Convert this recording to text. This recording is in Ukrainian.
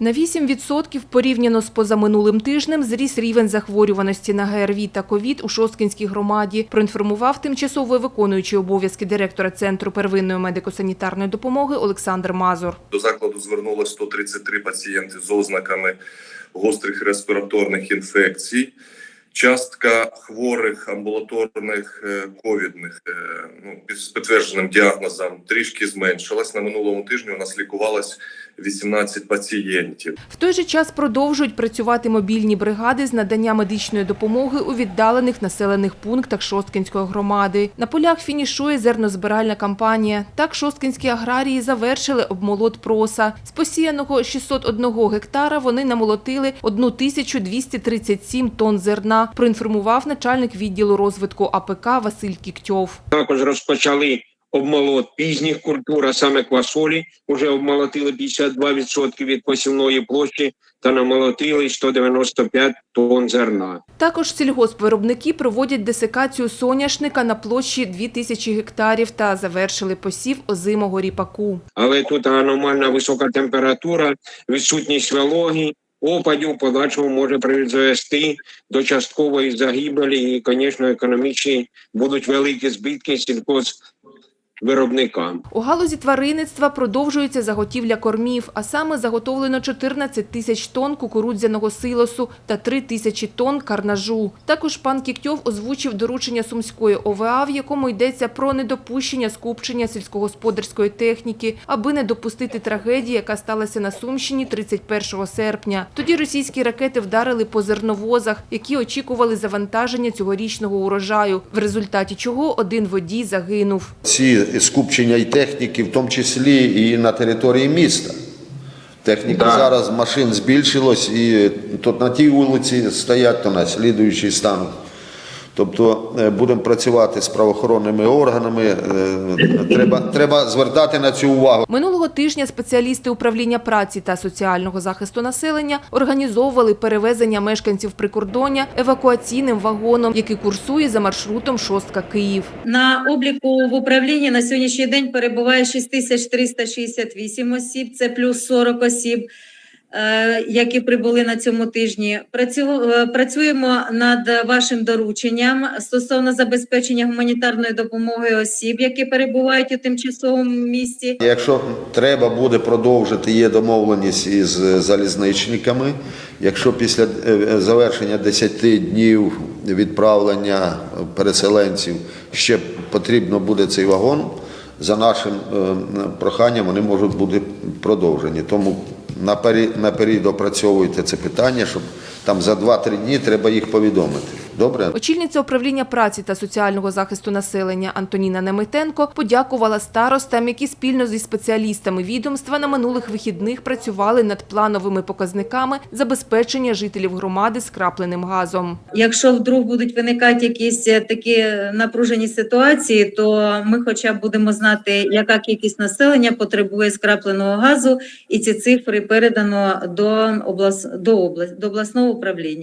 На 8% порівняно з позаминулим тижнем зріс рівень захворюваності на ГРВІ та ковід у Шосткінській громаді, проінформував тимчасово виконуючий обов'язки директора Центру первинної медико-санітарної допомоги Олександр Мазур. До закладу звернулося 133 пацієнти з ознаками гострих респіраторних інфекцій. Частка хворих амбулаторних е, ковідних е, ну, з підтвердженим діагнозом трішки зменшилась. На минулому тижні у нас лікувалось 18 пацієнтів. В той же час продовжують працювати мобільні бригади з надання медичної допомоги у віддалених населених пунктах Шосткинської громади. На полях фінішує зернозбиральна кампанія. Так шосткинські аграрії завершили обмолот проса. З посіяного 601 гектара вони намолотили 1237 тонн зерна, проінформував начальник відділу розвитку АПК Василь Кіктьов. Також розпочали обмолот пізніх культур, а саме квасолі. Уже обмолотили 52% від посівної площі та намолотили 195 тонн зерна. Також сільгоспвиробники проводять десикацію соняшника на площі 2000 гектарів та завершили посів озимого ріпаку. Але тут аномальна висока температура, відсутність вологи, опадів в подальшому може призвести до часткової загибелі. І, звісно, економічні будуть великі збитки сільхозвиробникам. У галузі тваринництва продовжується заготівля кормів, а саме заготовлено 14 тисяч тонн кукурудзяного силосу та 3 тисячі тонн карнажу. Також пан Кіктьов озвучив доручення Сумської ОВА, в якому йдеться про недопущення скупчення сільськогосподарської техніки, аби не допустити трагедії, яка сталася на Сумщині 31 серпня. Тоді російські ракети вдарили по зерновозах, які очікували завантаження цьогорічного урожаю, в результаті чого один водій загинув. ці скупчення і техніки, в тому числі і на території міста. Техніка Да. зараз машин збільшилось, і то на тій вулиці стоять, то на слідуючій стануть. Тобто е, будемо працювати з правоохоронними органами. е, Треба, треба звертати на цю увагу. Минулого тижня спеціалісти управління праці та соціального захисту населення організовували перевезення мешканців прикордоння евакуаційним вагоном, який курсує за маршрутом Шостка Київ. На обліку в управлінні на сьогоднішній день перебуває 6368 осіб, це плюс 40 осіб, які прибули на цьому тижні. Е, Працюємо над вашим дорученням стосовно забезпечення гуманітарної допомоги осіб, які перебувають у тимчасовому місті. Якщо треба буде продовжити, є домовленість із залізничниками. Якщо після е, завершення 10 днів відправлення переселенців ще потрібно буде цей вагон, за нашим е, проханням вони можуть бути продовжені. Тому наперед, опрацьовуйте це питання, щоб там за 2-3 дні треба їх повідомити. Добре? Очільниця управління праці та соціального захисту населення Антоніна Немитенко подякувала старостам, які спільно зі спеціалістами відомства на минулих вихідних працювали над плановими показниками забезпечення жителів громади скрапленим газом. Якщо вдруг будуть виникати якісь е, такі напружені ситуації, то ми хоча б будемо знати, яка кількість населення потребує скрапленого газу, і ці цифри передано до облас... до облас... до обласного управління.